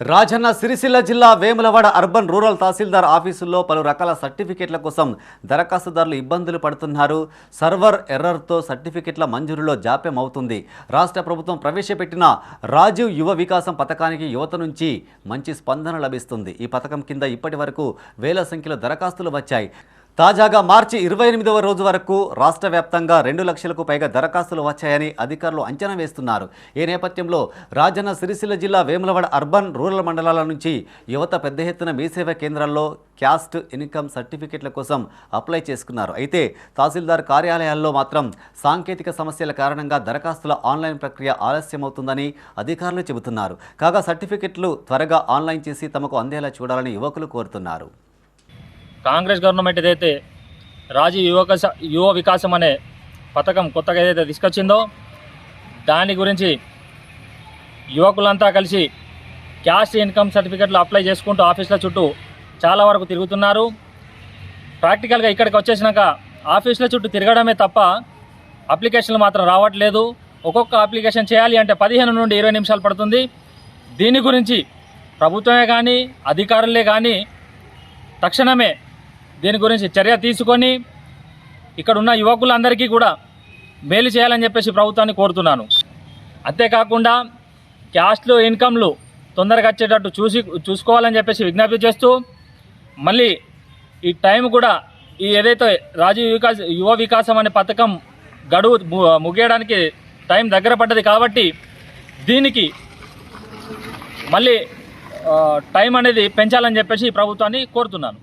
రాజన్న సిరిసిల్ల జిల్లా Vemulawada urban rural తహసీల్దార్ ఆఫీసుల్లో పలు రకాల సర్టిఫికెట్ల కోసం దరఖాస్తుదారులు ఇబ్బందులు పడుతున్నారు. సర్వర్ ఎర్రర్తో సర్టిఫికెట్ల మంజూరులో జాప్యం అవుతుంది రాష్ట్ర ప్రభుత్వం ప్రవేశపెట్టిన రాజీవ్ యువ వికాసం పథకానికి యువత నుంచి మంచి స్పందన లభిస్తుంది. ఈ పథకం కింద ఇప్పటి వేల సంఖ్యలో దరఖాస్తులు వచ్చాయి. తాజాగా మార్చి ఇరవై ఎనిమిదవ రోజు వరకు రాష్ట్ర వ్యాప్తంగా రెండు లక్షలకు పైగా దరఖాస్తులు వచ్చాయని అధికారులు అంచనా వేస్తున్నారు. ఈ నేపథ్యంలో రాజన్న సిరిసిల్ల జిల్లా వేములవాడ అర్బన్ రూరల్ మండలాల నుంచి యువత పెద్ద ఎత్తున మీసేవ కేంద్రాల్లో క్యాస్ట్ ఇన్కమ్ సర్టిఫికెట్ల కోసం అప్లై చేసుకున్నారు. అయితే తహసీల్దార్ కార్యాలయాల్లో మాత్రం సాంకేతిక సమస్యల కారణంగా దరఖాస్తుల ఆన్లైన్ ప్రక్రియ ఆలస్యమవుతుందని అధికారులు చెబుతున్నారు. కాగా సర్టిఫికెట్లు త్వరగా ఆన్లైన్ చేసి తమకు అందేలా చూడాలని యువకులు కోరుతున్నారు. కాంగ్రెస్ గవర్నమెంట్ ఏదైతే రాజీవ్ యువక యువ వికాసం అనే పథకం కొత్తగా ఏదైతే తీసుకొచ్చిందో దాని గురించి యువకులంతా కలిసి క్యాష్ ఇన్కమ్ సర్టిఫికెట్లు అప్లై చేసుకుంటూ ఆఫీసుల చుట్టూ చాలా వరకు తిరుగుతున్నారు. ప్రాక్టికల్గా ఇక్కడికి వచ్చేసినాక ఆఫీసుల చుట్టూ తిరగడమే తప్ప అప్లికేషన్లు మాత్రం రావట్లేదు. ఒక్కొక్క అప్లికేషన్ చేయాలి అంటే పదిహేను నుండి ఇరవై నిమిషాలు పడుతుంది. దీని గురించి ప్రభుత్వమే కానీ అధికారులే కానీ తక్షణమే దీని గురించి? చర్య తీసుకొని ఇక్కడ ఉన్న యువకులందరికీ కూడా మేలు చేయాలని చెప్పేసి ప్రభుత్వాన్ని కోరుతున్నాను. అంతేకాకుండా క్యాస్ట్లు ఇన్కమ్లు తొందరగా వచ్చేటట్టు చూసి చూసుకోవాలని చెప్పేసి విజ్ఞప్తి చేస్తూ మళ్ళీ ఈ టైం కూడా ఈ ఏదైతే రాజీవ్ వికాస్ యువ వికాసం అనే పథకం గడువు ముగియడానికి టైం దగ్గర పడ్డది కాబట్టి దీనికి మళ్ళీ టైం అనేది పెంచాలని చెప్పేసి ప్రభుత్వాన్ని కోరుతున్నాను.